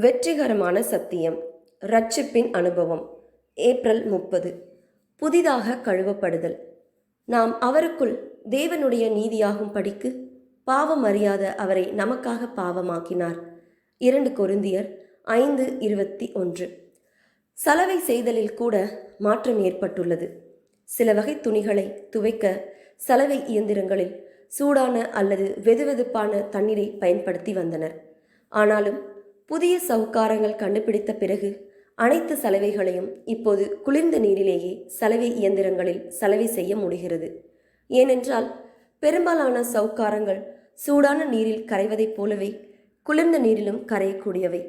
வெற்றிகரமான சத்தியம் ரட்சிப்பின் அனுபவம் ஏப்ரல் முப்பது. புதிதாக கழுவப்படுதல். நாம் அவருக்குள் தேவனுடைய நீதியாகும் படிக்கு பாவம் அறியாத அவரை நமக்காக பாவமாக்கினார். இரண்டு கொருந்தியர் ஐந்து இருபத்தி ஒன்று. சலவை செய்தலில் கூட மாற்றம் ஏற்பட்டுள்ளது. சில வகை துணிகளை துவைக்க சலவை இயந்திரங்களில் சூடான அல்லது வெதுவெதுப்பான தண்ணீரை பயன்படுத்தி வந்தனர். ஆனாலும் புதிய சவுக்காரங்கள் கண்டுபிடித்த பிறகு அனைத்து சலவைகளையும் இப்போது குளிர்ந்த நீரிலேயே சலவை இயந்திரங்களில் சலவை செய்ய முடிகிறது. ஏனென்றால் பெரும்பாலான சவுக்காரங்கள் சூடான நீரில் கரைவதைப் போலவே குளிர்ந்த நீரிலும் கரையக்கூடியவை.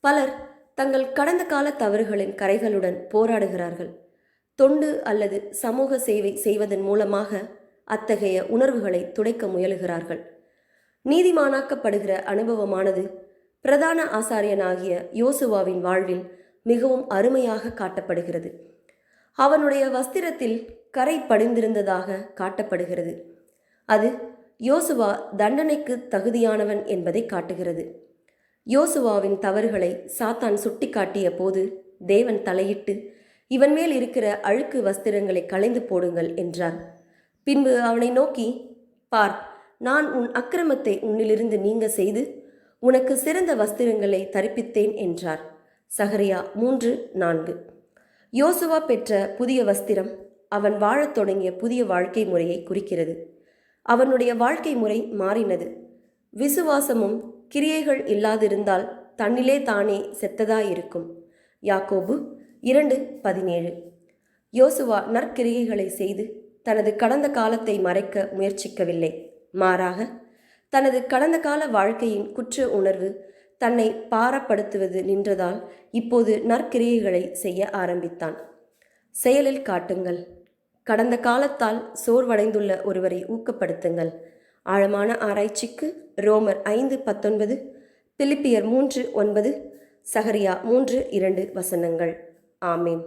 பலர் தங்கள் கடந்த கால தவறுகளின் கரைகளுடன் போராடுகிறார்கள். தொண்டு அல்லது சமூக சேவை செய்வதன் மூலமாக அத்தகைய உணர்வுகளை துடைக்க முயலுகிறார்கள். நீதிமானாக்கப்படுகிற அனுபவமானது பிரதான ஆசாரியனாகிய யோசுவாவின் வாழ்வில் மிகவும் அருமையாக காட்டப்படுகிறது. அவனுடைய வஸ்திரத்தில் கரை படிந்திருந்ததாக காட்டப்படுகிறது. அது யோசுவா தண்டனைக்கு தகுதியானவன் என்பதை காட்டுகிறது. யோசுவாவின் தவறுகளை சாத்தான் சுட்டிக்காட்டிய போது தேவன் தலையிட்டு இவன் மேல் இருக்கிற அழுக்கு வஸ்திரங்களை களைந்து போடுங்கள் என்றார். பின்பு அவனை நோக்கி பார் நான் உன் அக்கிரமத்தை உன்னிலிருந்து நீங்க செய்து உனக்கு சிறந்த வஸ்திரங்களை தரிப்பித்தேன் என்றார். சஹரியா மூன்று நான்கு. யோசுவா பெற்ற புதிய வஸ்திரம் அவன் வாழத் தொடங்கிய புதிய வாழ்க்கை முறையை குறிக்கிறது. அவனுடைய வாழ்க்கை முறை மாறினது. விசுவாசமும் கிரியைகள் இல்லாதிருந்தால் தன்னிலே தானே செத்ததாயிருக்கும். யாக்கோபு இரண்டு பதினேழு. யோசுவா நற்கிரியைகளை செய்து தனது கடந்த காலத்தை மறைக்க முயற்சிக்கவில்லை. மாறாக தனது கடந்த கால வாழ்க்கையின் குற்ற உணர்வு தன்னை பாரப்படுத்துவது நின்றதால் இப்போது நற்கிரியைகளை செய்ய ஆரம்பித்தான். செயலில் காட்டுங்கள். கடந்த காலத்தால் சோர்வடைந்துள்ள ஒருவரை ஊக்கப்படுத்துங்கள். ஆழமான ஆராய்ச்சிக்கு ரோமர் ஐந்து பத்தொன்பது பிலிப்பியர் மூன்று ஒன்பது சகரியா மூன்று இரண்டு வசனங்கள். ஆமேன்.